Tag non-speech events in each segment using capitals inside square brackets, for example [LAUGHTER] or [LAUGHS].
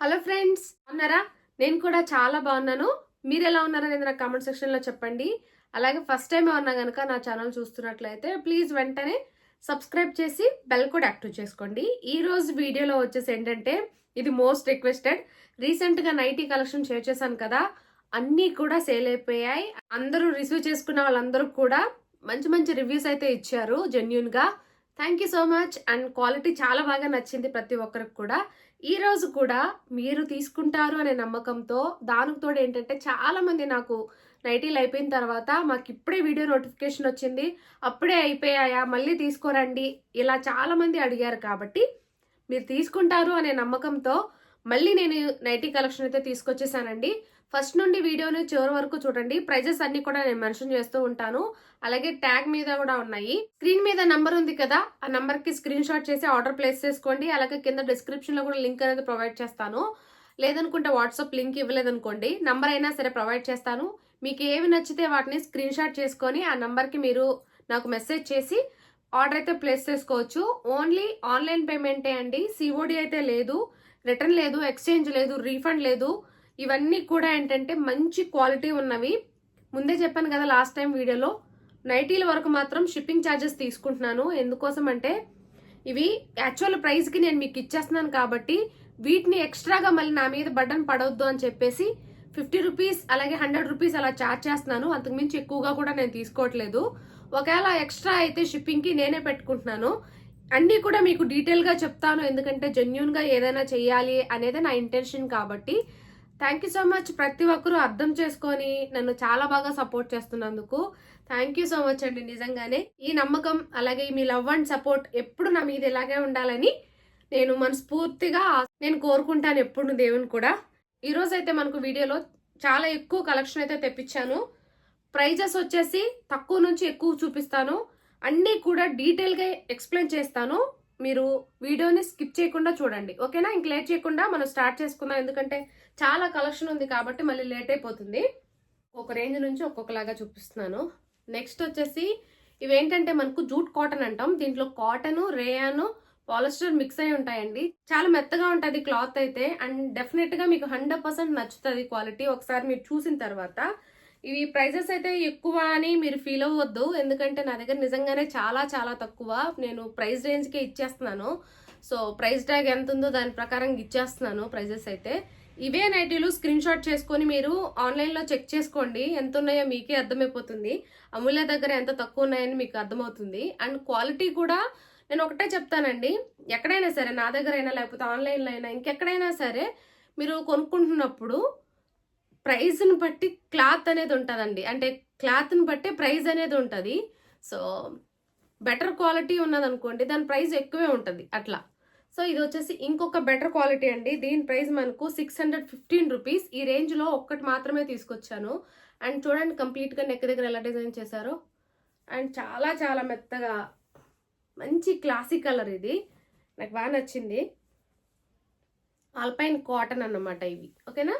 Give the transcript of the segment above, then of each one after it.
Hello friends ఉన్నారా నేను కూడా చాలా బాగున్నాను. మీరు ఎలా ఉన్నారనేది నాకు కామెంట్ సెక్షన్లో చెప్పండి. అలాగే ఫస్ట్ టైం ఉన్నా కనుక నా ఛానల్ చూస్తున్నట్లయితే ప్లీజ్ వెంటనే సబ్స్క్రైబ్ చేసి బెల్ కూడా యాక్టివ్ చేసుకోండి. ఈ రోజు వీడియోలో వచ్చేసి ఏంటంటే ఇది మోస్ట్ రిక్వెస్టెడ్. రీసెంట్గా నైటీ కలెక్షన్ షేర్ చేశాను కదా అన్నీ కూడా సేల్ అయిపోయాయి. అందరూ రిసీవ్ చేసుకున్న వాళ్ళందరూ కూడా మంచి మంచి రివ్యూస్ అయితే ఇచ్చారు జెన్యున్గా thank you so much and quality చాలా బాగా నచ్చింది ప్రతి ఒక్కరికి కూడా. ఈ రోజు కూడా మీరు తీసుకుంటారు అనే నమ్మకంతో దానికి తోడు ఏంటంటే చాలామంది నాకు నైటీలు అయిపోయిన తర్వాత మాకు ఇప్పుడే వీడియో నోటిఫికేషన్ వచ్చింది. అప్పుడే అయిపోయాయా? మళ్ళీ తీసుకోరండి. ఇలా చాలామంది అడిగారు కాబట్టి మీరు తీసుకుంటారు అనే నమ్మకంతో మళ్ళీ నేను నైటీ కలెక్షన్ అయితే తీసుకొచ్చేసానండి. ఫస్ట్ నుండి వీడియోని చివరి వరకు చూడండి. ప్రైజెస్ అన్ని కూడా నేను మెన్షన్ చేస్తూ ఉంటాను. అలాగే ట్యాగ్ మీద కూడా ఉన్నాయి. స్క్రీన్ మీద నంబర్ ఉంది కదా ఆ నంబర్కి స్క్రీన్ షాట్ చేసి ఆర్డర్ ప్లేస్ చేసుకోండి. అలాగే కింద డిస్క్రిప్షన్లో కూడా లింక్ అనేది ప్రొవైడ్ చేస్తాను. లేదనుకుంటే వాట్సాప్ లింక్ ఇవ్వలేదనుకోండి. నంబర్ అయినా సరే ప్రొవైడ్ చేస్తాను. మీకు ఏవి నచ్చితే వాటిని స్క్రీన్ షాట్ చేసుకొని ఆ నంబర్కి మీరు నాకు మెసేజ్ చేసి ఆర్డర్ అయితే ప్లేస్ చేసుకోవచ్చు. ఓన్లీ ఆన్లైన్ పేమెంటే అండి. సిఓడి అయితే లేదు. రిటర్న్ లేదు. ఎక్స్చేంజ్ లేదు. రీఫండ్ లేదు. ఇవన్నీ కూడా ఏంటంటే మంచి క్వాలిటీ ఉన్నవి. ముందే చెప్పాను కదా లాస్ట్ టైం వీడియోలో. నైటీల వరకు మాత్రం షిప్పింగ్ ఛార్జెస్ తీసుకుంటున్నాను. ఎందుకోసం అంటే ఇవి యాక్చువల్ ప్రైస్కి నేను మీకు ఇచ్చేస్తున్నాను కాబట్టి వీటిని ఎక్స్ట్రాగా మళ్ళీ నా మీద బడ్డన్ పడవద్దు అని చెప్పేసి ఫిఫ్టీ రూపీస్ అలాగే హండ్రెడ్ రూపీస్ అలా ఛార్జ్ చేస్తున్నాను. అంతకుమించి ఎక్కువగా కూడా నేను తీసుకోవట్లేదు. ఒకవేళ ఎక్స్ట్రా అయితే షిప్పింగ్కి నేనే పెట్టుకుంటున్నాను. అన్నీ కూడా మీకు డీటెయిల్గా చెప్తాను. ఎందుకంటే జెన్యున్గా ఏదైనా చెయ్యాలి అనేది నా ఇంటెన్షన్ కాబట్టి థ్యాంక్ యూ సో మచ్ ప్రతి ఒక్కరూ అర్థం చేసుకొని నన్ను చాలా బాగా సపోర్ట్ చేస్తున్నందుకు. థ్యాంక్ యూ సో మచ్ అండి నిజంగానే. ఈ నమ్మకం అలాగే మీ లవ్ అండ్ సపోర్ట్ ఎప్పుడు నా మీద ఇలాగే ఉండాలని నేను మనస్ఫూర్తిగా నేను కోరుకుంటాను ఎప్పుడు దేవుని కూడా. ఈరోజు అయితే మనకు వీడియోలో చాలా ఎక్కువ కలెక్షన్ అయితే తెప్పించాను. ప్రైజెస్ వచ్చేసి తక్కువ నుంచి ఎక్కువ చూపిస్తాను. అన్నీ కూడా డీటెయిల్గా ఎక్స్ప్లెయిన్ చేస్తాను. మీరు వీడియోని స్కిప్ చేయకుండా చూడండి. ఓకేనా? ఇంక లేట్ చేయకుండా మనం స్టార్ట్ చేసుకుందాం. ఎందుకంటే చాలా కలెక్షన్ ఉంది కాబట్టి మళ్ళీ లేట్ అయిపోతుంది. ఒక రేంజ్ నుంచి ఒక్కొక్కలాగా చూపిస్తున్నాను. నెక్స్ట్ వచ్చేసి ఇవేంటంటే మనకు జూట్ కాటన్ అంటాం. దీంట్లో కాటన్ రేయాను పాలిస్టర్ మిక్స్ అయి ఉంటాయండి. చాలా మెత్తగా ఉంటుంది క్లాత్ అయితే. అండ్ డెఫినెట్గా మీకు హండ్రెడ్ పర్సెంట్ నచ్చుతుంది క్వాలిటీ. ఒకసారి మీరు చూసిన తర్వాత ఇవి ప్రైజెస్ అయితే ఎక్కువ అని మీరు ఫీల్ అవ్వద్దు. ఎందుకంటే నా దగ్గర నిజంగానే చాలా చాలా తక్కువ. నేను ప్రైస్ రేంజ్కే ఇచ్చేస్తున్నాను. సో ప్రైస్ ట్యాగ్ ఎంత ఉందో దాని ప్రకారం ఇచ్చేస్తున్నాను ప్రైజెస్ అయితే. ఇవే నైటీలు స్క్రీన్ షాట్ చేసుకొని మీరు ఆన్లైన్లో చెక్ చేసుకోండి. ఎంత ఉన్నాయో మీకే అర్థమైపోతుంది. అమూల్య దగ్గర ఎంత తక్కువ ఉన్నాయని మీకు అర్థమవుతుంది. అండ్ క్వాలిటీ కూడా నేను ఒకటే చెప్తానండి. ఎక్కడైనా సరే నా దగ్గర అయినా లేకపోతే ఆన్లైన్లో అయినా ఇంకెక్కడైనా సరే మీరు కొనుక్కుంటున్నప్పుడు ప్రైజ్ని బట్టి క్లాత్ అనేది ఉంటుందండి. అంటే క్లాత్ని బట్టే ప్రైజ్ అనేది ఉంటుంది. సో బెటర్ క్వాలిటీ ఉన్నదనుకోండి దాని ప్రైస్ ఎక్కువే ఉంటుంది అట్లా. సో ఇది వచ్చేసి ఇంకొక బెటర్ క్వాలిటీ అండి. దీని ప్రైస్ మనకు సిక్స్ హండ్రెడ్ ఫిఫ్టీన్ రూపీస్. ఈ రేంజ్లో ఒక్కటి మాత్రమే తీసుకొచ్చాను. అండ్ చూడండి కంప్లీట్గా నెక్ దగ్గర ఎలా డిజైన్ చేశారో. అండ్ చాలా చాలా మెత్తగా మంచి క్లాసిక్ కలర్ ఇది. నాకు బాగా నచ్చింది. ఆల్పైన్ కాటన్ అన్నమాట ఇవి. ఓకేనా?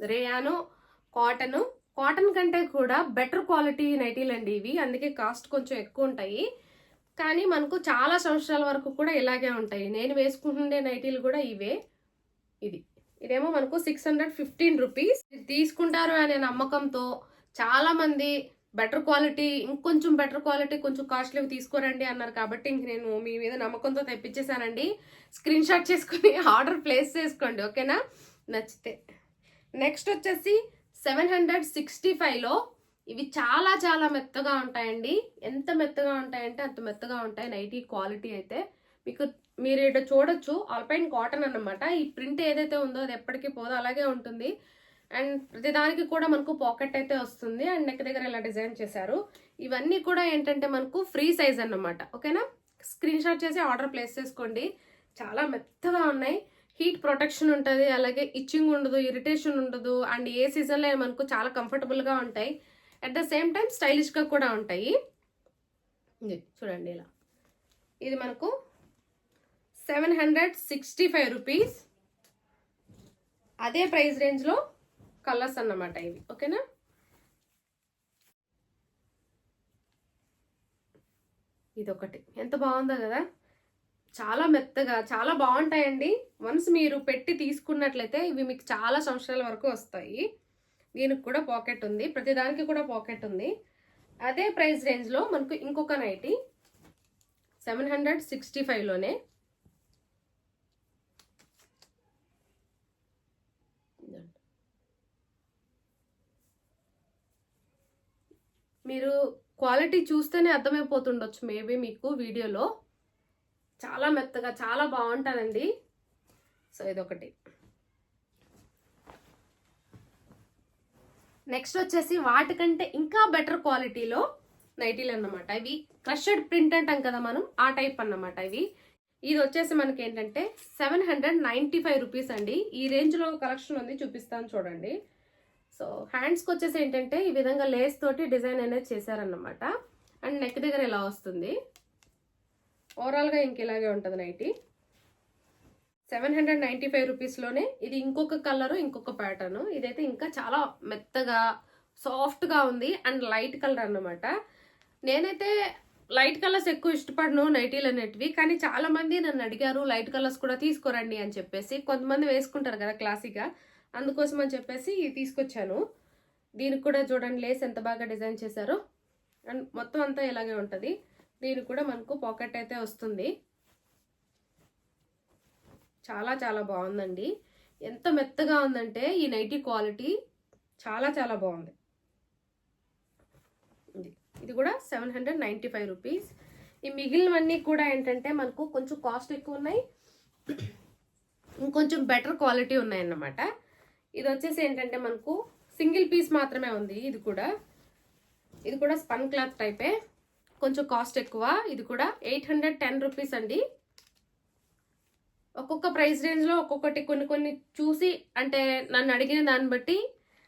రేయాను కాటన్. కాటన్ కంటే కూడా బెటర్ క్వాలిటీ నైటీలు అండి ఇవి. అందుకే కాస్ట్ కొంచెం ఎక్కువ ఉంటాయి. కానీ మనకు చాలా సంవత్సరాల వరకు కూడా ఇలాగే ఉంటాయి. నేను వేసుకుంటుండే నైటీలు కూడా ఇవే. ఇది. ఇదేమో మనకు సిక్స్ హండ్రెడ్ ఫిఫ్టీన్ రూపీస్. తీసుకుంటారు అనే నమ్మకంతో చాలామంది బెటర్ క్వాలిటీ ఇంకొంచెం బెటర్ క్వాలిటీ కొంచెం కాస్ట్లీ తీసుకోరండి అన్నారు కాబట్టి ఇంక నేను మీ మీద నమ్మకంతో తెప్పించేశానండి. స్క్రీన్ షాట్ చేసుకుని [LAUGHS] ఆర్డర్ ప్లేస్ చేసుకోండి ఓకేనా? నచ్చితే. నెక్స్ట్ వచ్చేసి సెవెన్ హండ్రెడ్ సిక్స్టీ ఫైవ్లో ఇవి చాలా చాలా మెత్తగా ఉంటాయండి. ఎంత మెత్తగా ఉంటాయంటే అంత మెత్తగా ఉంటాయి. నైటీ క్వాలిటీ అయితే మీకు మీరు ఇటు చూడొచ్చు. ఆల్పైన్ కాటన్ అన్నమాట. ఈ ప్రింట్ ఏదైతే ఉందో అది ఎప్పటికీ పోదో. అలాగే ఉంటుంది. అండ్ ప్రతిదానికి కూడా మనకు పాకెట్ అయితే వస్తుంది. అండ్ నెక్ దగ్గర ఇలా డిజైన్ చేశారు. ఇవన్నీ కూడా ఏంటంటే మనకు ఫ్రీ సైజ్ అన్నమాట. ఓకేనా? స్క్రీన్ షాట్ చేసి ఆర్డర్ ప్లేస్ చేసుకోండి. చాలా మెత్తగా ఉన్నాయి. హీట్ ప్రొటెక్షన్ ఉంటుంది అలాగే ఇచ్చింగ్ ఉండదు ఇరిటేషన్ ఉండదు అండ్ ఏ సీజన్లో మనకు చాలా కంఫర్టబుల్గా ఉంటాయి. అట్ ద సేమ్ టైం స్టైలిష్గా కూడా ఉంటాయి. ఇది చూడండి ఇలా. ఇది మనకు seven hundred sixty five rupees అదే ప్రైస్ రేంజ్లో కలర్స్ అన్నమాట ఇవి. ఓకేనా ఇది ఒకటి ఎంత బాగుందో కదా? చాలా మెత్తగా చాలా బాగుంటాయండి. వన్స్ మీరు పెట్టి తీసుకున్నట్లయితే ఇవి మీకు చాలా సంవత్సరాల వరకు వస్తాయి. దీనికి కూడా పాకెట్ ఉంది. ప్రతిదానికి కూడా పాకెట్ ఉంది. అదే ప్రైస్ రేంజ్లో మనకు ఇంకొక నైటీ సెవెన్ హండ్రెడ్ సిక్స్టీ ఫైవ్లోనే. మీరు క్వాలిటీ చూస్తేనే అర్థమైపోతుండొచ్చు మేబీ మీకు వీడియోలో. చాలా మెత్తగా చాలా బాగుంటుందండి. సో ఇదొకటి. నెక్స్ట్ వచ్చేసి వాటికంటే ఇంకా బెటర్ క్వాలిటీలో నైటీలు అన్నమాట. ఇవి క్రషడ్ ప్రింట్ అంటాం కదా మనం ఆ టైప్ అన్నమాట ఇవి. ఇది వచ్చేసి మనకి ఏంటంటే seven hundred ninety five rupees అండి. ఈ రేంజ్లో కలెక్షన్ ఉంది చూపిస్తాను చూడండి. సో హ్యాండ్స్కి వచ్చేసి ఏంటంటే ఈ విధంగా లేస్ తోటి డిజైన్ అనేది చేశారన్నమాట. అండ్ నెక్ దగ్గర ఇలా వస్తుంది? ఓవరాల్గా ఇంక ఇలాగే ఉంటుంది nighty seven hundred ninety five రూపీస్లోనే ఇది ఇంకొక కలర్ ఇంకొక ప్యాటర్న్ ఇదైతే ఇంకా చాలా మెత్తగా సాఫ్ట్గా ఉంది అండ్ లైట్ కలర్ అన్నమాట. నేనైతే లైట్ కలర్స్ ఎక్కువ ఇష్టపడను నైటీలు అనేటివి కానీ చాలా మంది నన్ను అడిగారు లైట్ కలర్స్ కూడా తీసుకోరండి అని చెప్పేసి. కొంతమంది వేసుకుంటారు కదా క్లాసిక్గా అందుకోసం అని చెప్పేసి తీసుకొచ్చాను. దీనికి కూడా చూడండి లేస్ ఎంత బాగా డిజైన్ చేశారో. అండ్ మొత్తం అంతా ఇలాగే ఉంటుంది. దీని కూడా మనకు పాకెట్ అయితే వస్తుంది. చాలా చాలా బాగుందండి. ఎంత మెత్తగా ఉందంటే ఈ నైటీ క్వాలిటీ చాలా చాలా బాగుంది. ఇది ఇది కూడా seven hundred ninety five rupees. ఈ మిగిలినవన్నీ కూడా ఏంటంటే మనకు కొంచెం కాస్ట్ ఎక్కువ ఉన్నాయి. ఇంకొంచెం బెటర్ క్వాలిటీ ఉన్నాయన్నమాట. ఇది వచ్చేసి ఏంటంటే మనకు సింగిల్ పీస్ మాత్రమే ఉంది ఇది కూడా. ఇది కూడా స్పన్ క్లాత్ టైపే. కొంచెం కాస్ట్ ఎక్కువ. ఇది కూడా ఎయిట్ హండ్రెడ్ టెన్ రూపీస్ అండి. ఒక్కొక్క ప్రైస్ రేంజ్లో ఒక్కొక్కటి కొన్ని కొన్ని చూసి అంటే నన్ను అడిగిన దాన్ని బట్టి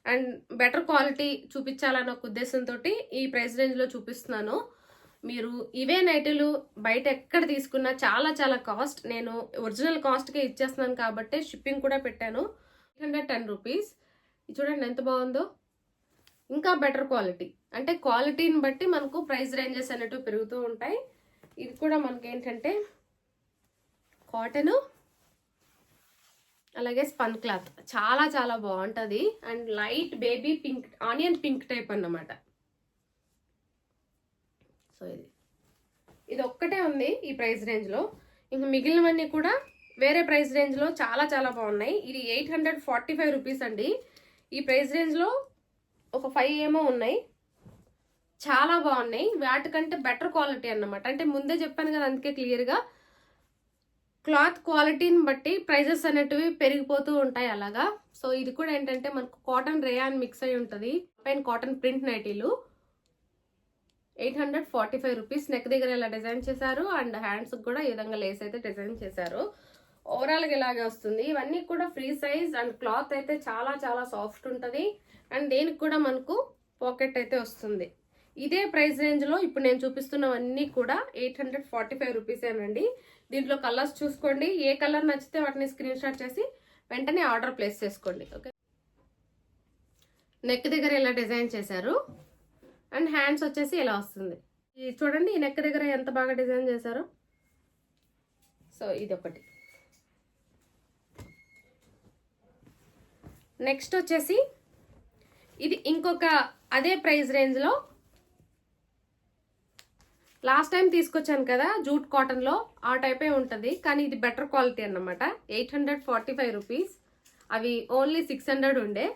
అండ్ బెటర్ క్వాలిటీ చూపించాలన్న ఒక ఉద్దేశంతో ఈ ప్రైస్ రేంజ్లో చూపిస్తున్నాను. మీరు ఇవే నైటీలు బయట ఎక్కడ తీసుకున్నా చాలా చాలా కాస్ట్ నేను ఒరిజినల్ కాస్ట్కే ఇచ్చేస్తున్నాను కాబట్టి షిప్పింగ్ కూడా పెట్టాను. ఎయిట్ హండ్రెడ్ టెన్ రూపీస్ చూడండి ఎంత బాగుందో. ఇంకా బెటర్ క్వాలిటీ అంటే క్వాలిటీని బట్టి మనకు ప్రైస్ రేంజెస్ అనేటివి పెరుగుతూ ఉంటాయి. ఇది కూడా మనకి ఏంటంటే కాటను అలాగే స్పన్ క్లాత్ చాలా చాలా బాగుంటుంది. And light baby pink onion pink type అన్నమాట. సో ఇది. ఇది ఒక్కటే ఉంది ఈ ప్రైస్ రేంజ్లో ఇంకా మిగిలినవన్నీ కూడా వేరే ప్రైస్ రేంజ్లో చాలా చాలా బాగున్నాయి. ఇది eight hundred forty five rupees అండి. ఈ ప్రైస్ రేంజ్లో ఒక ఫైవ్ ఏమో ఉన్నాయి. చాలా బాగున్నాయి. వాటికంటే బెటర్ క్వాలిటీ అన్నమాట. అంటే ముందే చెప్పాను కదా అందుకే క్లియర్గా క్లాత్ క్వాలిటీని బట్టి ప్రైజెస్ అనేటివి పెరిగిపోతూ ఉంటాయి అలాగా. సో ఇది కూడా ఏంటంటే మనకు కాటన్ రేయాన్ మిక్స్ అయి ఉంటుంది. పైన కాటన్ ప్రింట్ నైటీలు. Eight hundred forty five rupees neck దగ్గర ఇలా డిజైన్ చేశారు? అండ్ హ్యాండ్స్కి కూడా ఈ విధంగా లేస్ అయితే డిజైన్ చేశారు. ఓవరాల్గా ఇలాగే వస్తుంది. ఇవన్నీ కూడా ఫ్రీ సైజ్ అండ్ క్లాత్ అయితే చాలా చాలా సాఫ్ట్ ఉంటుంది. అండ్ దేనికి కూడా మనకు పాకెట్ అయితే వస్తుంది. ఇదే ప్రైస్ రేంజ్లో ఇప్పుడు నేను చూపిస్తున్నవన్నీ కూడా ఎయిట్ హండ్రెడ్ ఫార్టీ ఫైవ్ రూపీసేనండి దీంట్లో కలర్స్ చూసుకోండి. ఏ కలర్ నచ్చితే వాటిని స్క్రీన్ షాట్ చేసి వెంటనే ఆర్డర్ ప్లేస్ చేసుకోండి. ఓకే నెక్ దగ్గర ఇలా డిజైన్ చేశారు. అండ్ హ్యాండ్స్ వచ్చేసి ఇలా వస్తుంది. ఇది చూడండి ఈ నెక్ దగ్గర ఎంత బాగా డిజైన్ చేశారు? సో ఇది ఒకటి నెక్స్ట్ వచ్చేసి ఇది ఇంకొక అదే ప్రైస్ రేంజ్లో లాస్ట్ టైం తీసుకొచ్చాను కదా జూట్ కాటన్లో ఆ టైపే ఉంటుంది. కానీ ఇది బెటర్ క్వాలిటీ అన్నమాట. Eight hundred forty five rupees. అవి ఓన్లీ సిక్స్ హండ్రెడ్ ఉండే.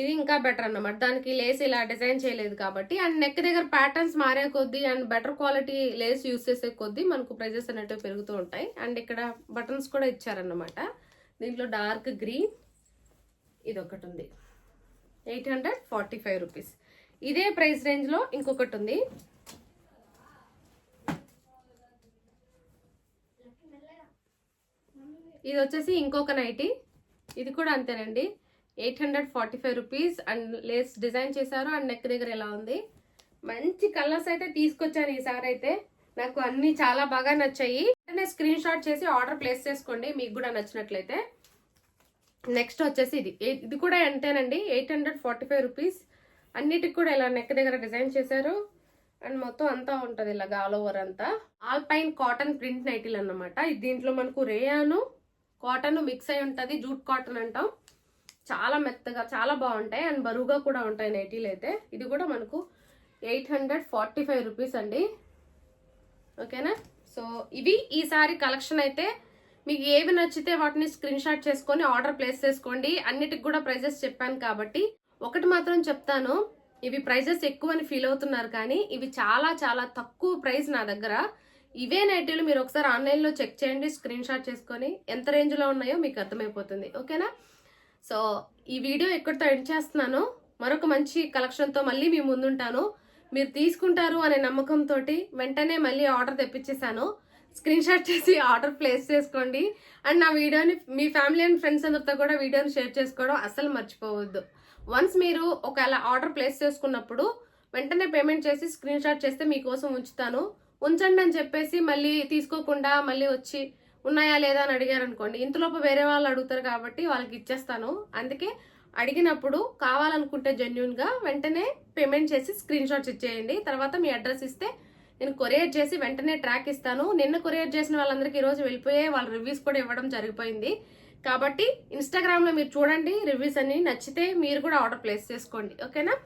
ఇది ఇంకా బెటర్ అన్నమాట. దానికి లేస్ ఇలా డిజైన్ చేయలేదు కాబట్టి. అండ్ నెక్ దగ్గర ప్యాటర్న్స్ మారే కొద్దీ and better quality lace use చేసే కొద్దీ మనకు ప్రైజెస్ అనేటివి పెరుగుతూ ఉంటాయి. అండ్ ఇక్కడ బటన్స్ కూడా ఇచ్చారన్నమాట. దీంట్లో డార్క్ గ్రీన్ ఇది ఒకటి ఉంది eight hundred forty five rupees. ఇదే ప్రైస్ రేంజ్లో ఇంకొకటి ఉంది ఇది వచ్చేసి ఇంకొక నైటీ. ఇది కూడా అంతేనండి. Eight hundred forty five rupees and lace design చేశారు అండ్ నెక్ దగ్గర ఎలా ఉంది. మంచి కలర్స్ అయితే తీసుకొచ్చాను ఈసారి అయితే. నాకు అన్ని చాలా బాగా నచ్చాయి. వెంటనే స్క్రీన్ షాట్ చేసి ఆర్డర్ ప్లేస్ చేసుకోండి. మీకు కూడా నచ్చినట్లయితే. నెక్స్ట్ వచ్చేసి ఇది. ఇది కూడా ఎంతేనండి eight hundred forty five rupees. అన్నిటికి కూడా ఇలా నెక్ దగ్గర డిజైన్ చేశారు. అండ్ మొత్తం అంతా ఉంటుంది ఇలాగ ఆల్ ఓవర్ అంతా. ఆల్పైన్ కాటన్ ప్రింట్ నైటీలు అన్నమాట. దీంట్లో మనకు రేయాను కాటన్ మిక్స్ అయి ఉంటుంది. జూట్ కాటన్ అంటాం. చాలా మెత్తగా చాలా బాగుంటాయి. అండ్ బరువుగా కూడా ఉంటాయి నైటీలు అయితే. ఇది కూడా మనకు eight hundred forty five rupees అండి. ఓకేనా? సో ఇవి ఈసారి కలెక్షన్ అయితే మీకు ఏవి నచ్చితే వాటిని స్క్రీన్ షాట్ చేసుకొని ఆర్డర్ ప్లేస్ చేసుకోండి. అన్నిటికి కూడా ప్రైజెస్ చెప్పాను కాబట్టి. ఒకటి మాత్రం చెప్తాను. ఇవి ప్రైజెస్ ఎక్కువ అని ఫీల్ అవుతున్నారు కానీ ఇవి చాలా చాలా తక్కువ ప్రైస్ నా దగ్గర. ఇవే నైటీలు మీరు ఒకసారి ఆన్లైన్లో చెక్ చేయండి స్క్రీన్ షాట్ చేసుకొని ఎంత రేంజ్లో ఉన్నాయో మీకు అర్థమైపోతుంది. ఓకేనా సో ఈ వీడియో ఎక్కడితో ఎండ్ చేస్తున్నాను. మరొక మంచి కలెక్షన్తో మళ్ళీ మీ ముందుంటాను. మీరు తీసుకుంటారు అనే నమ్మకంతో వెంటనే మళ్ళీ ఆర్డర్ తెప్పించేశాను. స్క్రీన్ షాట్ చేసి ఆర్డర్ ప్లేస్ చేసుకోండి. అండ్ నా వీడియోని మీ ఫ్యామిలీ అండ్ ఫ్రెండ్స్ అందరితో కూడా వీడియోని షేర్ చేసుకోవడం అస్సలు మర్చిపోవద్దు. వన్స్ మీరు ఒకవేళ ఆర్డర్ ప్లేస్ చేసుకున్నప్పుడు వెంటనే పేమెంట్ చేసి స్క్రీన్ షాట్ చేస్తే మీకోసం ఉంచుతాను. ఉంచండి అని చెప్పేసి మళ్ళీ తీసుకోకుండా మళ్ళీ వచ్చి ఉన్నాయా లేదా అని అడిగారు అనుకోండి. ఇంతలోపు వేరే వాళ్ళు అడుగుతారు కాబట్టి వాళ్ళకి ఇచ్చేస్తాను. అందుకే అడిగినప్పుడు కావాలనుకుంటే జెన్యున్గా వెంటనే పేమెంట్ చేసి స్క్రీన్ షాట్స్ ఇచ్చేయండి. తర్వాత మీ అడ్రస్ ఇస్తే నేను కొరియర్ చేసి వెంటనే ట్రాక్ ఇస్తాను. నిన్న కొరియర్ చేసిన వాళ్ళందరికీ ఈరోజు వెళ్ళిపోయే వాళ్ళ రివ్యూస్ కూడా ఇవ్వడం జరిగిపోయింది. కాబట్టి ఇన్స్టాగ్రామ్లో మీరు చూడండి రివ్యూస్ అన్ని నచ్చితే మీరు కూడా ఆర్డర్ ప్లేస్ చేసుకోండి. ఓకేనా?